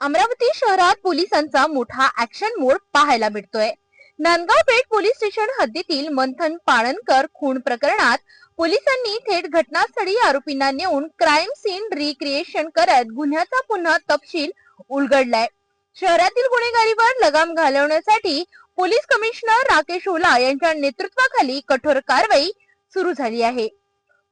अमरावती शहरात पोलिसांचा मोठा ऍक्शन मोड पाहायला मिळतोय. नांदगाव पेठ पोलीस स्टेशन हद्दीतील मंथन पाळणकर खून प्रकरणात पोलिसांनी थेट घटनास्थळी आरोपींना नेऊन क्राईम सीन रिक्रिएशन करत गुन्ह्याचा पुन्हा तपशील उलगडलाय. शहरातील गुन्हेगारीवर लगाम घालवण्यासाठी पोलीस कमिशनर राकेश ओला यांच्या नेतृत्वाखाली कठोर कारवाई सुरू झाली आहे.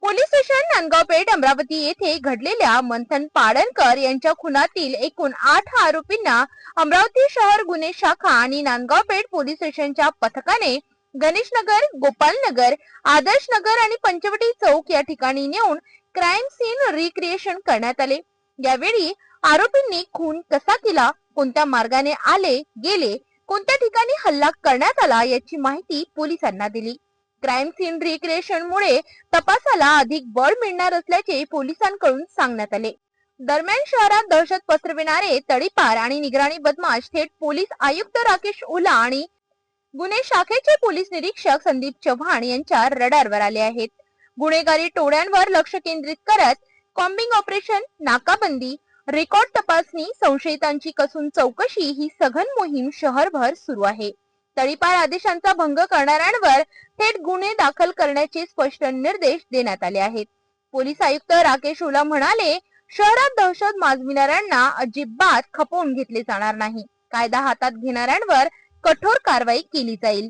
पोलीस स्टेशन नांदगाव पेठ अमरावती येथे घडलेल्या मंथन पाडणकर यांच्या खुनातील एकूण आठ आरोपींना अमरावती शहर गुन्हे शाखा आणि नांदगाव पेठ पोलीस स्टेशनच्या पथकाने गणेशनगर गोपालनगर आदर्शनगर आणि पंचवटी चौक या ठिकाणी नेऊन क्राईम सीन रिक्रिएशन करण्यात आले. यावेळी आरोपींनी खून कसा केला कोणत्या मार्गाने आले गेले कोणत्या ठिकाणी हल्ला करण्यात आला याची माहिती पोलिसांना दिली. क्राईम सीन रिक्रिएशनमुळे तपासाला अधिक बळ मिळणार असल्याचे पोलिसांकडून सांगण्यात आले. दरम्यान शहरात दहशत पसरविणारे तडीपार आणि निगराणी बदमाश थेट पोलीस आयुक्त राकेश ओला आणि गुन्हे शाखेचे पोलीस निरीक्षक संदीप चव्हाण यांच्या रडारवर आले आहेत. गुन्हेगारी टोळ्यांवर लक्ष केंद्रित करत कॉम्बिंग ऑपरेशन नाकाबंदी रेकॉर्ड तपासणी संशयितांची कसून चौकशी ही सघन मोहीम शहरभर सुरू आहे. तळीपार आदेशांचा भंग करणाऱ्यांवर थेट गुन्हे दाखल करण्याचे स्पष्ट निर्देश देण्यात आले आहेत. पोलीस आयुक्त राकेश ओला म्हणाले शहरात दहशत माजविणाऱ्यांना अजिबात खपवून घेतले जाणार नाही. कायदा हातात घेणाऱ्यांवर कठोर कारवाई केली जाईल.